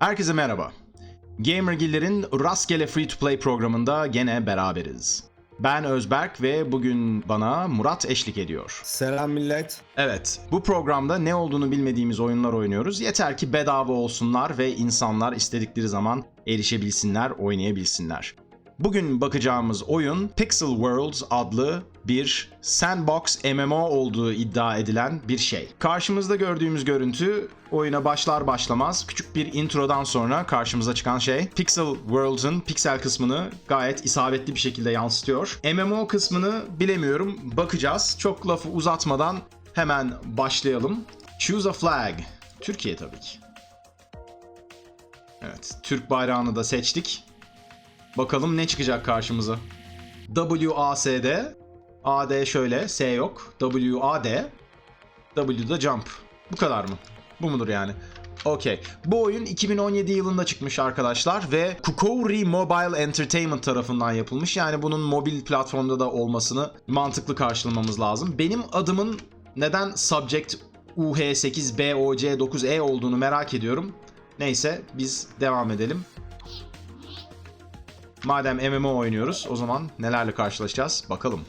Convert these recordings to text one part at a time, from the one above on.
Herkese merhaba. Gamergiller'in rastgele free to play programında gene beraberiz. Ben Özberk ve bugün bana Murat eşlik ediyor. Selam millet. Evet, bu programda ne olduğunu bilmediğimiz oyunlar oynuyoruz. Yeter ki bedava olsunlar ve insanlar istedikleri zaman erişebilsinler, oynayabilsinler. Bugün bakacağımız oyun Pixel Worlds adlı bir sandbox MMO olduğu iddia edilen bir şey. Karşımızda gördüğümüz görüntü oyuna başlar başlamaz küçük bir introdan sonra karşımıza çıkan şey Pixel Worlds'ın piksel kısmını gayet isabetli bir şekilde yansıtıyor. MMO kısmını bilemiyorum bakacağız. Çok lafı uzatmadan hemen başlayalım. Choose a flag. Türkiye tabii ki. Evet, Türk bayrağını da seçtik. Bakalım ne çıkacak karşımıza. WASD. AD şöyle. S yok. WAD. W'da jump. Bu kadar mı? Bu mudur yani? Okey. Bu oyun 2017 yılında çıkmış arkadaşlar ve Kukori Mobile Entertainment tarafından yapılmış. Yani bunun mobil platformda da olmasını mantıklı karşılamamız lazım. Benim adımın neden Subject UH8BOC9E olduğunu merak ediyorum. Neyse biz devam edelim. Madem MMO oynuyoruz o zaman nelerle karşılaşacağız bakalım.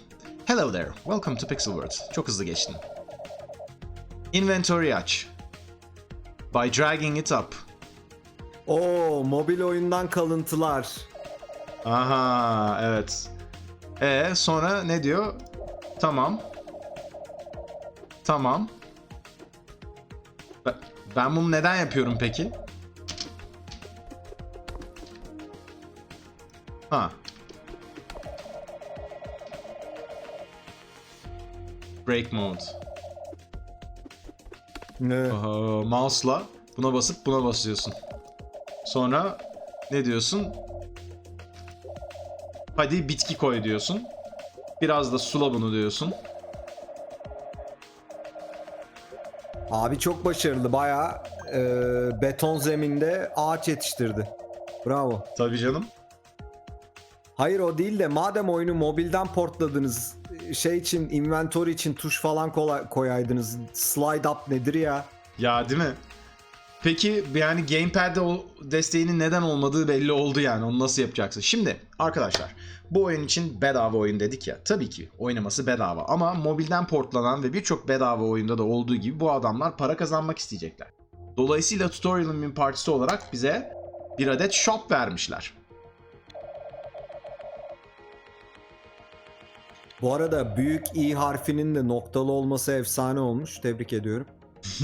Hello there, welcome to Pixel World. Çok hızlı geçtin. Inventory aç. By dragging it up. Oo mobil oyundan kalıntılar. Aha evet. E sonra ne diyor? Tamam. Tamam. Ben- bunu neden yapıyorum peki? Ha. Break mode. Ne? Aha, mouse'la buna basıp buna basıyorsun. Sonra ne diyorsun? Hadi bitki koy diyorsun. Biraz da sula bunu diyorsun. Abi çok başarılı. Bayağı e, beton zeminde ağaç yetiştirdi. Bravo. Tabii canım. Hayır o değil de madem oyunu mobilden portladınız şey için inventory için tuş falan koyaydınız. Slide up nedir ya? Ya değil mi? Peki yani gamepad'de o desteğinin neden olmadığı belli oldu yani. Onu nasıl yapacaksın? Şimdi arkadaşlar bu oyun için bedava oyun dedik ya. Tabii ki oynaması bedava ama mobilden portlanan ve birçok bedava oyunda da olduğu gibi bu adamlar para kazanmak isteyecekler. Dolayısıyla tutorial'ın bir partisi olarak bize bir adet shop vermişler. Bu arada büyük i harfinin de noktalı olması efsane olmuş. Tebrik ediyorum.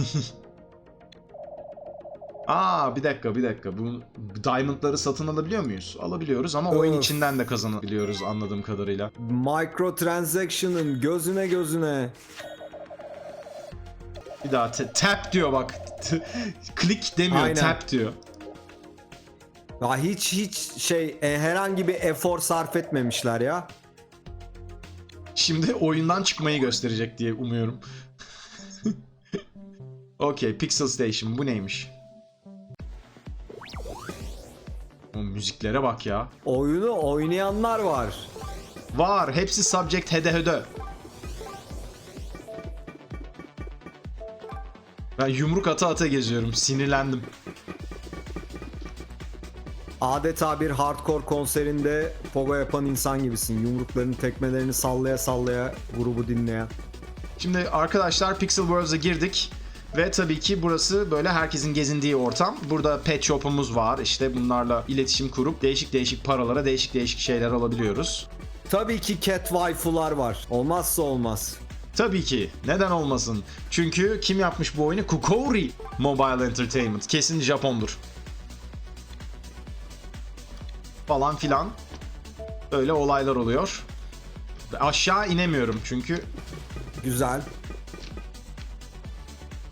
Aa bir dakika bir dakika. Bu diamondları satın alabiliyor muyuz? Alabiliyoruz ama oyun Öf. içinden de kazanabiliyoruz anladığım kadarıyla. Microtransaction'ın gözüne gözüne. Bir daha te- tap diyor bak. Klik demiyor Aynen. tap diyor. Ya hiç hiç şey e, herhangi bir efor sarf etmemişler ya. Şimdi oyundan çıkmayı gösterecek diye umuyorum. Okey Pixel Station bu neymiş? O müziklere bak ya. Oyunu oynayanlar var. Var hepsi subject hede hede. Ben yumruk ata ata geziyorum sinirlendim. Adeta bir hardcore konserinde pogo yapan insan gibisin. Yumruklarını, tekmelerini sallaya sallaya grubu dinleyen. Şimdi arkadaşlar Pixel Worlds'a girdik. Ve tabii ki burası böyle herkesin gezindiği ortam. Burada pet shop'umuz var. İşte bunlarla iletişim kurup değişik değişik paralara değişik değişik şeyler alabiliyoruz. Tabii ki cat waifular var. Olmazsa olmaz. Tabii ki. Neden olmasın? Çünkü kim yapmış bu oyunu? Kukori Mobile Entertainment. Kesin Japondur. Falan filan. Öyle olaylar oluyor. Aşağı inemiyorum çünkü Güzel.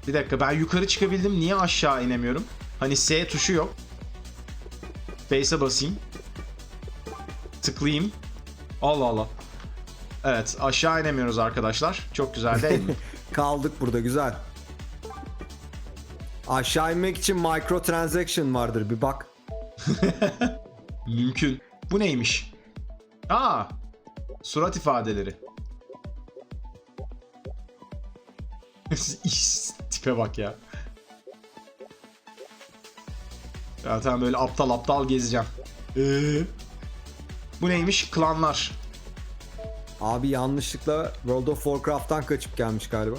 Bir dakika ben yukarı çıkabildim niye aşağı inemiyorum? Hani S tuşu yok. Base'e basayım. Tıklayayım. Allah Allah. Evet aşağı inemiyoruz arkadaşlar. Çok güzel değil mi? Kaldık burada güzel. Aşağı inmek için microtransaction vardır bir bak. Mümkün. Bu neymiş? Aa! Surat ifadeleri. Tipe bak ya. Zaten böyle aptal aptal gezeceğim. Ee? Bu neymiş? Klanlar. Abi yanlışlıkla World of Warcraft'tan kaçıp gelmiş galiba.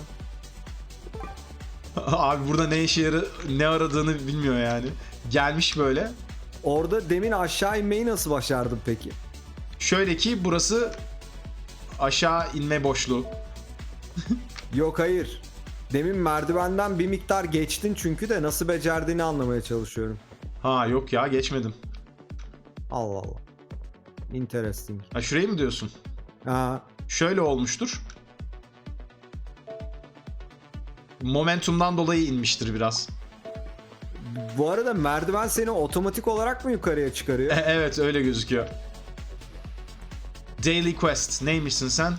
Abi burada ne işe yarı ne aradığını bilmiyor yani. Gelmiş böyle. Orada demin aşağı inmeyi nasıl başardın peki? Şöyle ki burası aşağı inme boşluğu. Yok hayır. Demin merdivenden bir miktar geçtin çünkü de nasıl becerdiğini anlamaya çalışıyorum. Ha yok ya geçmedim. Allah Allah. Interesting. Ha şurayı mı diyorsun? Ha, Şöyle olmuştur. Momentumdan dolayı inmiştir biraz. Bu arada merdiven seni otomatik olarak mı yukarıya çıkarıyor? E- evet öyle gözüküyor. Daily Quest. Neymişsin sen?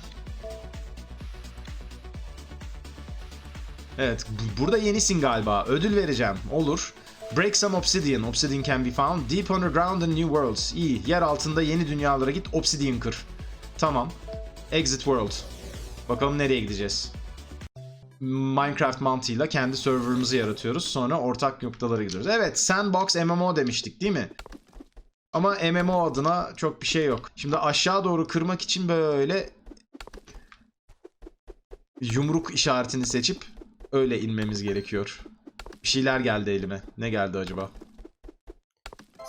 Evet. bu- Burada yenisin galiba. Ödül vereceğim. Olur. Break some obsidian. Obsidian can be found deep underground in new worlds. İyi. Yer altında yeni dünyalara git. Obsidian kır. Tamam. Exit world. Bakalım nereye gideceğiz. Minecraft mantığıyla kendi serverımızı yaratıyoruz. Sonra ortak noktalara gidiyoruz. Evet, Sandbox MMO demiştik değil mi? Ama MMO adına çok bir şey yok. Şimdi aşağı doğru kırmak için böyle yumruk işaretini seçip öyle inmemiz gerekiyor. Bir şeyler geldi elime. Ne geldi acaba?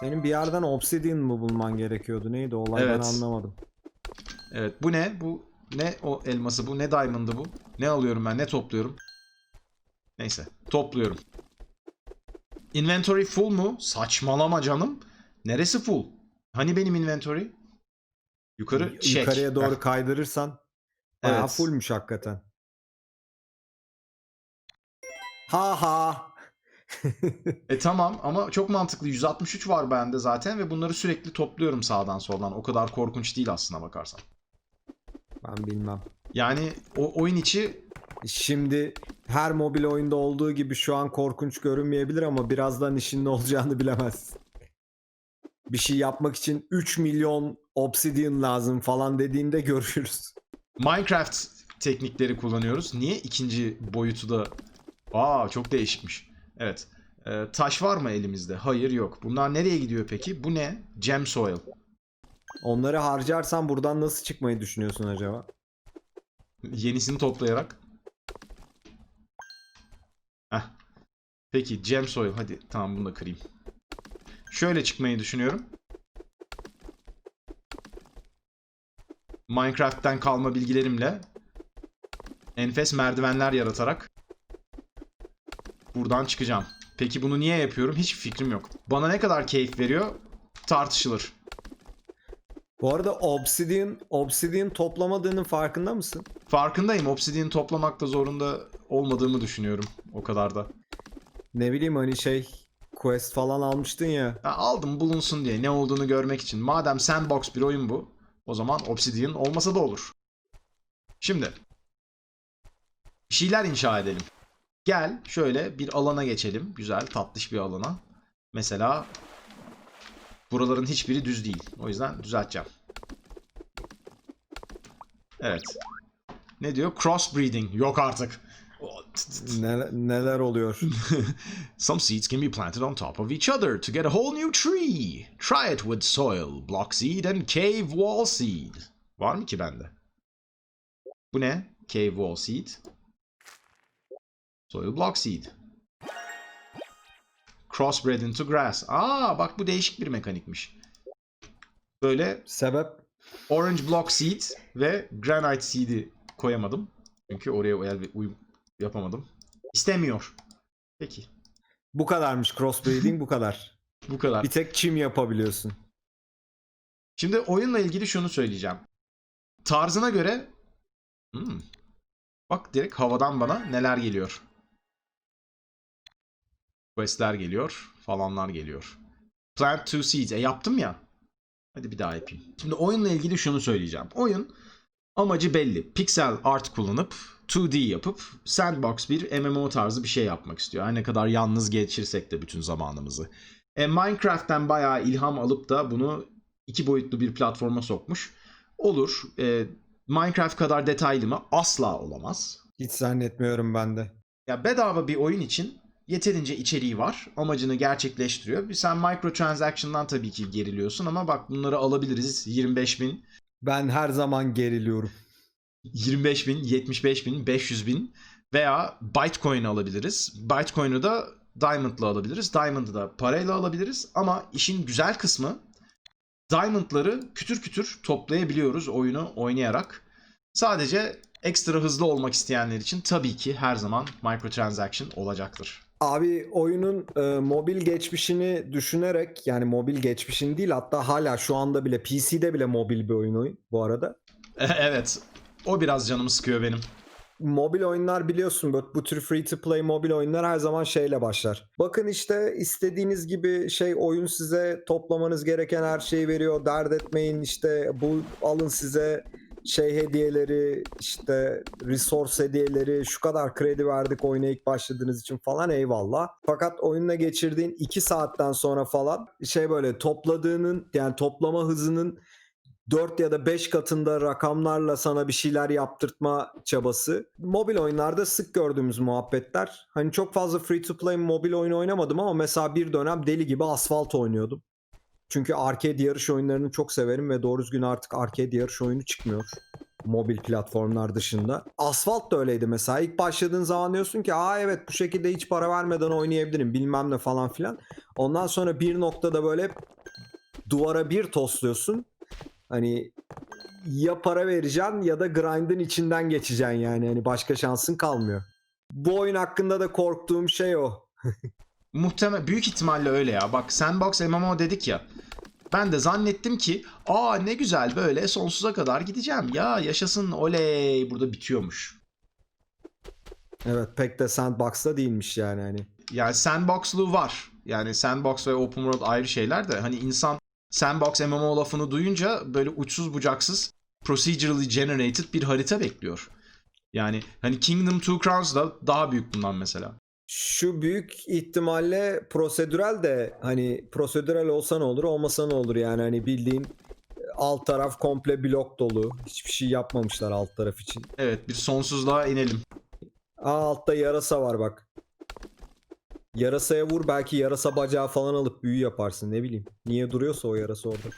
Senin bir yerden obsidian mı bulman gerekiyordu? Neydi olay ben Evet. anlamadım. Evet bu ne? Bu ne o elması bu? Ne diamond'ı bu? Ne alıyorum ben? Ne topluyorum? Neyse topluyorum. Inventory full mu? Saçmalama canım. Neresi full? Hani benim inventory? Yukarı çek. Yukarıya doğru Heh, kaydırırsan bayağı Evet. fullmüş hakikaten. Ha ha. E tamam ama çok mantıklı. 163 var bende zaten ve bunları sürekli topluyorum sağdan soldan. O kadar korkunç değil aslına bakarsan. Ben bilmem. Yani o oyun içi Şimdi her mobil oyunda olduğu gibi şu an korkunç görünmeyebilir ama birazdan işin ne olacağını bilemezsin. Bir şey yapmak için 3 milyon obsidian lazım falan dediğinde görüşürüz. Minecraft teknikleri kullanıyoruz. Niye ikinci boyutu da... Aa çok değişikmiş. Evet. Ee, taş var mı elimizde? Hayır yok. Bunlar nereye gidiyor peki? Bu ne? Gem soil. Onları harcarsan buradan nasıl çıkmayı düşünüyorsun acaba? Yenisini toplayarak. Heh. Peki gem soil. Hadi tamam bunu da kırayım. Şöyle çıkmayı düşünüyorum. Minecraft'ten kalma bilgilerimle enfes merdivenler yaratarak buradan çıkacağım. Peki bunu niye yapıyorum? Hiç fikrim yok. Bana ne kadar keyif veriyor tartışılır. Bu arada obsidian, obsidian toplamadığının farkında mısın? Farkındayım. Obsidian toplamakta zorunda olmadığımı düşünüyorum. O kadar da. Ne bileyim hani şey quest falan almıştın ya. Ya aldım bulunsun diye ne olduğunu görmek için. Madem sandbox bir oyun bu, o zaman Obsidian olmasa da olur. Şimdi bir şeyler inşa edelim. Gel şöyle bir alana geçelim. Güzel, tatlış bir alana. Mesela buraların hiçbiri düz değil. O yüzden düzelteceğim. Evet. Ne diyor? Crossbreeding. Yok artık. Ne- neler oluyor? Some seeds can be planted on top of each other to get a whole new tree. Try it with soil, block seed and cave wall seed. Var mı ki bende? Bu ne? Cave wall seed. Soil block seed. Crossbred into grass. Aa bak bu değişik bir mekanikmiş. Böyle Sebep? orange block seed ve granite seed'i koyamadım. Çünkü oraya uyum- uyum yapamadım. İstemiyor. Peki. Bu kadarmış crossbreeding bu kadar. Bu kadar. Bir tek çim yapabiliyorsun. Şimdi oyunla ilgili şunu söyleyeceğim. Tarzına göre Hmm. bak direkt havadan bana neler geliyor. Questler geliyor, falanlar geliyor. Plant two seeds. E yaptım ya. Hadi bir daha yapayım. Şimdi oyunla ilgili şunu söyleyeceğim. Oyun amacı belli. Pixel art kullanıp 2D yapıp sandbox bir MMO tarzı bir şey yapmak istiyor. Her ne kadar yalnız geçirsek de bütün zamanımızı. E, Minecraft'ten bayağı ilham alıp da bunu iki boyutlu bir platforma sokmuş. Olur. E, Minecraft kadar detaylı mı? Asla olamaz. Hiç zannetmiyorum ben de. Ya bedava bir oyun için yeterince içeriği var. Amacını gerçekleştiriyor. Sen microtransaction'dan tabii ki geriliyorsun ama bak bunları alabiliriz. 25 bin, Ben her zaman geriliyorum. 25 bin, 75 bin, 500 bin veya Bitcoin alabiliriz. Bitcoin'u da Diamond'la alabiliriz. Diamond'ı da parayla alabiliriz. Ama işin güzel kısmı Diamond'ları kütür kütür toplayabiliyoruz oyunu oynayarak. Sadece ekstra hızlı olmak isteyenler için tabii ki her zaman microtransaction olacaktır. Abi oyunun e, mobil geçmişini düşünerek yani mobil geçmişini değil hatta hala şu anda bile PC'de bile mobil bir oyun oyun bu arada. evet. O biraz canımı sıkıyor benim. Mobil oyunlar biliyorsun bu, bu tür free to play mobil oyunlar her zaman şeyle başlar. Bakın işte istediğiniz gibi şey oyun size toplamanız gereken her şeyi veriyor. Dert etmeyin işte bu alın size şey hediyeleri işte resource hediyeleri şu kadar kredi verdik oyuna ilk başladığınız için falan eyvallah. Fakat oyunla geçirdiğin 2 saatten sonra falan şey böyle topladığının yani toplama hızının 4 ya da 5 katında rakamlarla sana bir şeyler yaptırtma çabası. Mobil oyunlarda sık gördüğümüz muhabbetler. Hani çok fazla free to play mobil oyun oynamadım ama mesela bir dönem deli gibi asfalt oynuyordum. Çünkü arcade yarış oyunlarını çok severim ve doğru düzgün artık arcade yarış oyunu çıkmıyor. Mobil platformlar dışında. Asfalt da öyleydi mesela. İlk başladığın zaman diyorsun ki aa evet bu şekilde hiç para vermeden oynayabilirim bilmem ne falan filan. Ondan sonra bir noktada böyle duvara bir tosluyorsun. Hani ya para vereceksin ya da grind'ın içinden geçeceksin yani. Hani başka şansın kalmıyor. Bu oyun hakkında da korktuğum şey o. Muhtemel büyük ihtimalle öyle ya. Bak Sandbox MMO dedik ya. Ben de zannettim ki aa ne güzel böyle sonsuza kadar gideceğim. Ya yaşasın oley burada bitiyormuş. Evet pek de sandbox'ta değilmiş yani hani. Yani sandbox'luğu var. Yani sandbox ve open world ayrı şeyler de hani insan sandbox MMO lafını duyunca böyle uçsuz bucaksız procedurally generated bir harita bekliyor. Yani hani Kingdom Two Crowns da daha büyük bundan mesela. Şu büyük ihtimalle prosedürel de hani prosedürel olsa ne olur olmasa ne olur yani hani bildiğin alt taraf komple blok dolu. Hiçbir şey yapmamışlar alt taraf için. Evet bir sonsuzluğa inelim. Aa altta yarasa var bak. Yarasaya vur belki yarasa bacağı falan alıp büyü yaparsın ne bileyim. Niye duruyorsa o yarasa orada.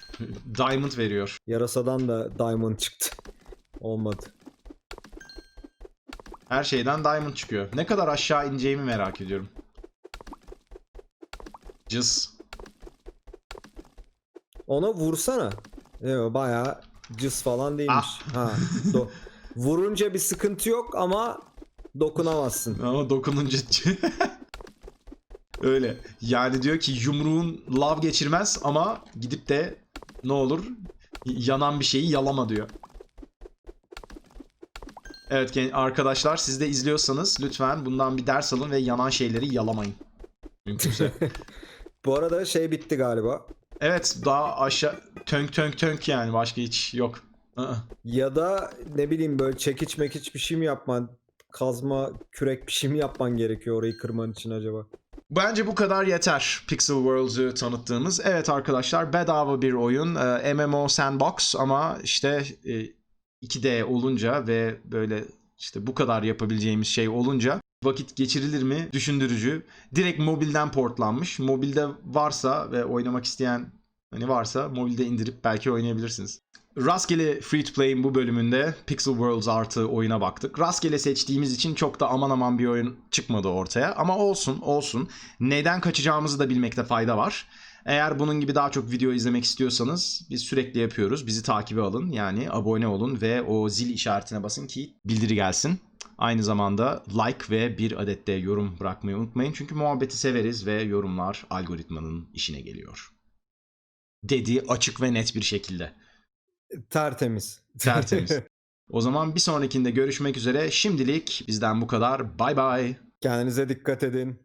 Diamond veriyor. Yarasadan da diamond çıktı. Olmadı. Her şeyden diamond çıkıyor. Ne kadar aşağı ineceğimi merak ediyorum. Cız. Ona vursana. Yo, bayağı cız falan değilmiş. Ha. do- Vurunca bir sıkıntı yok ama dokunamazsın. Ama dokununca... Öyle. Yani diyor ki yumruğun lav geçirmez ama gidip de ne olur yanan bir şeyi yalama diyor. Evet arkadaşlar siz de izliyorsanız lütfen bundan bir ders alın ve yanan şeyleri yalamayın. Mümkünse. Bu arada şey bitti galiba. evet daha aşağı tönk tönk tönk yani başka hiç yok. Ya da ne bileyim böyle çekiç mekiç bir şey mi yapman, kazma, kürek bir şey mi yapman gerekiyor orayı kırman için acaba? Bence bu kadar yeter Pixel Worlds'ü tanıttığımız. Evet arkadaşlar bedava bir oyun. Ee, MMO Sandbox ama işte e, 2D olunca ve böyle işte bu kadar yapabileceğimiz şey olunca vakit geçirilir mi düşündürücü. Direkt mobilden portlanmış. Mobilde varsa ve oynamak isteyen hani varsa mobilde indirip belki oynayabilirsiniz. Rastgele Free to Play'in bu bölümünde Pixel Worlds artı oyuna baktık. Rastgele seçtiğimiz için çok da aman aman bir oyun çıkmadı ortaya. Ama olsun olsun. Neden kaçacağımızı da bilmekte fayda var. Eğer bunun gibi daha çok video izlemek istiyorsanız biz sürekli yapıyoruz. Bizi takibe alın yani abone olun ve o zil işaretine basın ki bildiri gelsin. Aynı zamanda like ve bir adet de yorum bırakmayı unutmayın. Çünkü muhabbeti severiz ve yorumlar algoritmanın işine geliyor. Dedi açık ve net bir şekilde. Tertemiz. Tertemiz. O zaman bir sonrakinde görüşmek üzere. Şimdilik bizden bu kadar. Bay bay. Kendinize dikkat edin.